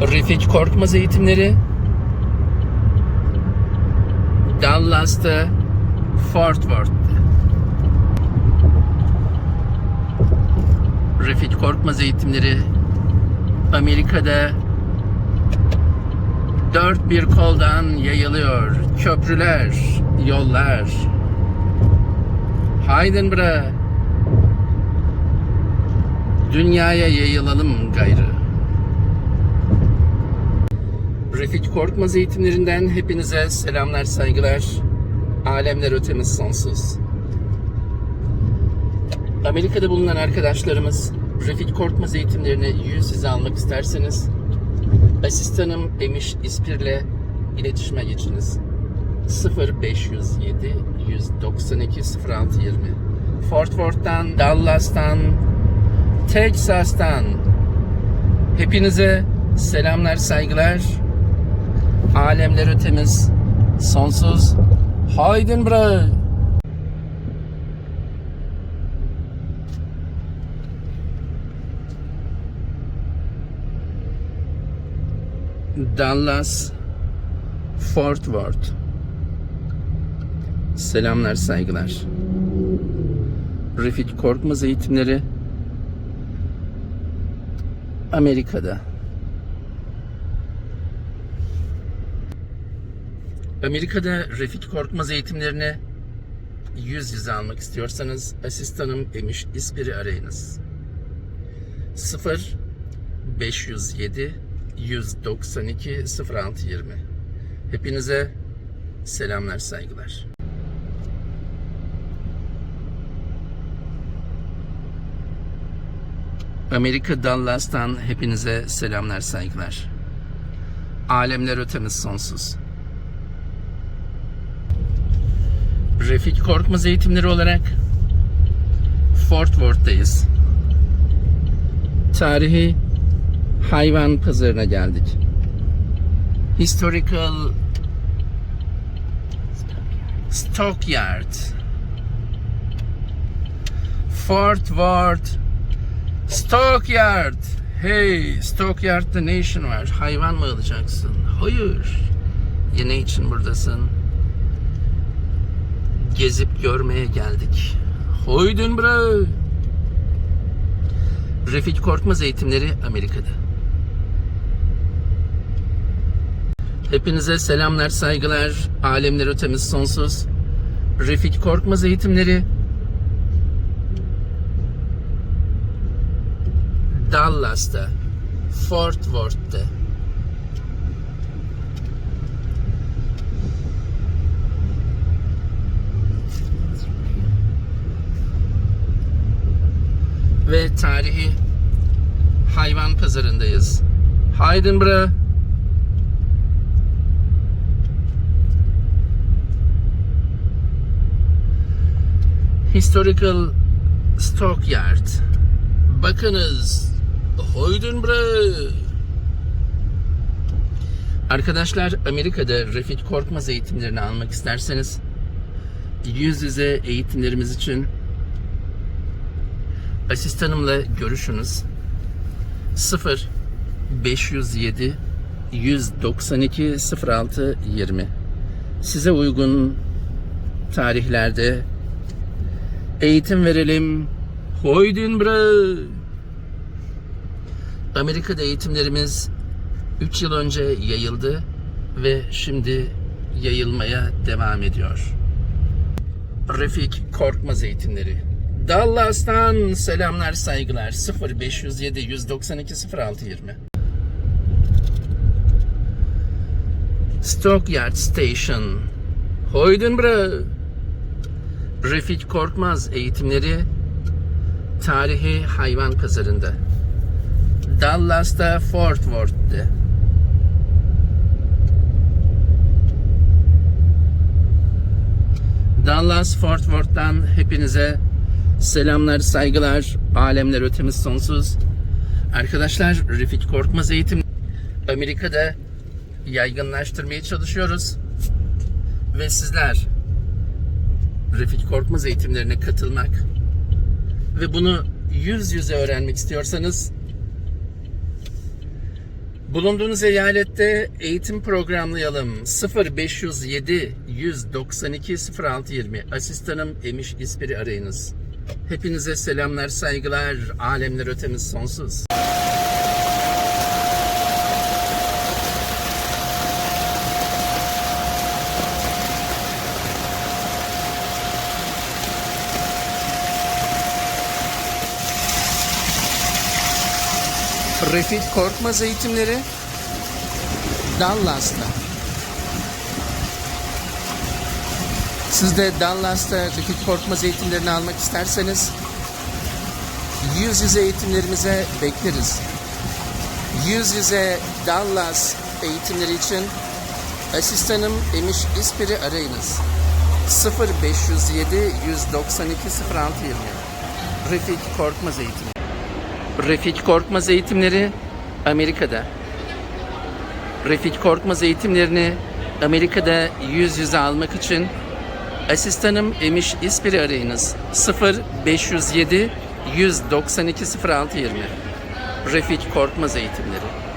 Refik Korkmaz eğitimleri Dallas'ta Fort Worth'ta Refik Korkmaz eğitimleri Amerika'da dört bir koldan yayılıyor. Köprüler, yollar. Haydin bre. Dünyaya yayılalım gayrı. Refik Korkmaz eğitimlerinden hepinize selamlar, saygılar. Alemler ötemiz sonsuz. Amerika'da bulunan arkadaşlarımız Refik Korkmaz eğitimlerini yüz yüze almak isterseniz asistanım Emiş İspir'le iletişime geçiniz. 0507 192 0620 Fort Worth'tan, Dallas'tan, Texas'tan hepinize selamlar, saygılar. Alemler ötemiz sonsuz. Haydin bre. Dallas Fort Worth Selamlar saygılar Refik Korkmaz eğitimleri Amerika'da Amerika'da Refik Korkmaz eğitimlerini yüz yüze almak istiyorsanız asistanım Emiş İspir'i arayınız. 0 507 192 0620 Hepinize selamlar saygılar. Amerika Dallas'tan hepinize selamlar saygılar. Alemler ötemiz sonsuz. Refik Korkmaz eğitimleri olarak Fort Worth'tayız. Tarihi hayvan pazarına geldik. Historical Stockyard. Fort Worth Stockyard. Hey, Stockyard'da ne işin var? Hayvan mı alacaksın? Hayır. Ya ne için buradasın? Gezip görmeye geldik. Hoydun bro. Refik Korkmaz eğitimleri Amerika'da. Hepinize selamlar, saygılar. Alemler ötemiz sonsuz. Refik Korkmaz eğitimleri Dallas'ta, Fort Worth'ta. Ve tarihi hayvan pazarındayız. Haydin bre. Historical Stockyard. Bakınız. Hoydun bre. Arkadaşlar Amerika'da Refik Korkmaz eğitimlerini almak isterseniz yüz yüze eğitimlerimiz için asistanımla görüşünüz. 0 507 192 06 20 Size uygun tarihlerde eğitim verelim. Hoydun bre. Amerika'da eğitimlerimiz 3 yıl önce yayıldı ve şimdi yayılmaya devam ediyor. Refik Korkmaz eğitimleri. Dallas'tan selamlar saygılar. 0507 192 0620 Stockyard Station. Hoydun bre Refik Korkmaz eğitimleri tarihi hayvan pazarında. Dallas'ta Fort Worth'te. Dallas Fort Worth'tan hepinize selamlar, saygılar, alemler ötemiz sonsuz. Arkadaşlar Refik Korkmaz eğitim Amerika'da yaygınlaştırmaya çalışıyoruz. Ve sizler Refik Korkmaz eğitimlerine katılmak ve bunu yüz yüze öğrenmek istiyorsanız Bulunduğunuz eyalette eğitim programlayalım. 0507 192 0620. Asistanım Emiş İspiri arayınız. Hepinize selamlar, saygılar. Alemler ötemiz sonsuz. Refit Korkmaz eğitimleri Dallas'ta. Siz de Dallas'ta Refit Korkmaz eğitimlerini almak isterseniz yüz yüze eğitimlerimize bekleriz. Yüz yüze Dallas eğitimleri için asistanım Emiş İspir'i arayınız. 0507 192 0620 Refik Korkmaz eğitimi. Refik Korkmaz eğitimleri Amerika'da. Refik Korkmaz eğitimlerini Amerika'da yüz yüze almak için asistanım Emiş İspir'i arayınız. 0 507 192 0620 Refik Korkmaz eğitimleri.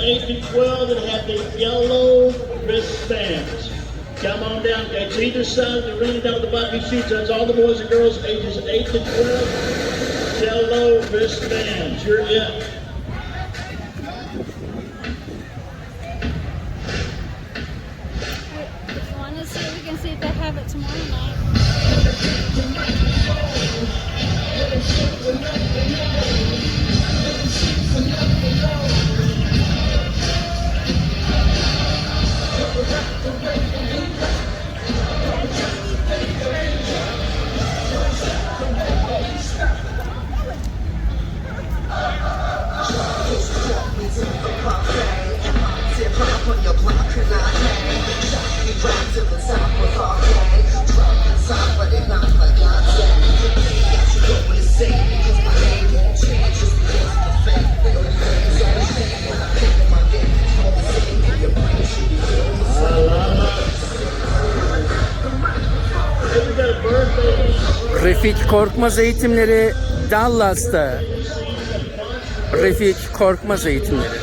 8 to 12, that have the yellow wristbands. Come on down. It's either side of the ring down at the bottom of your. That's all the boys and girls, ages 8 to 12. Yellow wristbands. You're it. If you want to see it, we can see if they have it tomorrow night. Refik Korkmaz eğitimleri Dallas'ta. Refik Korkmaz eğitimleri.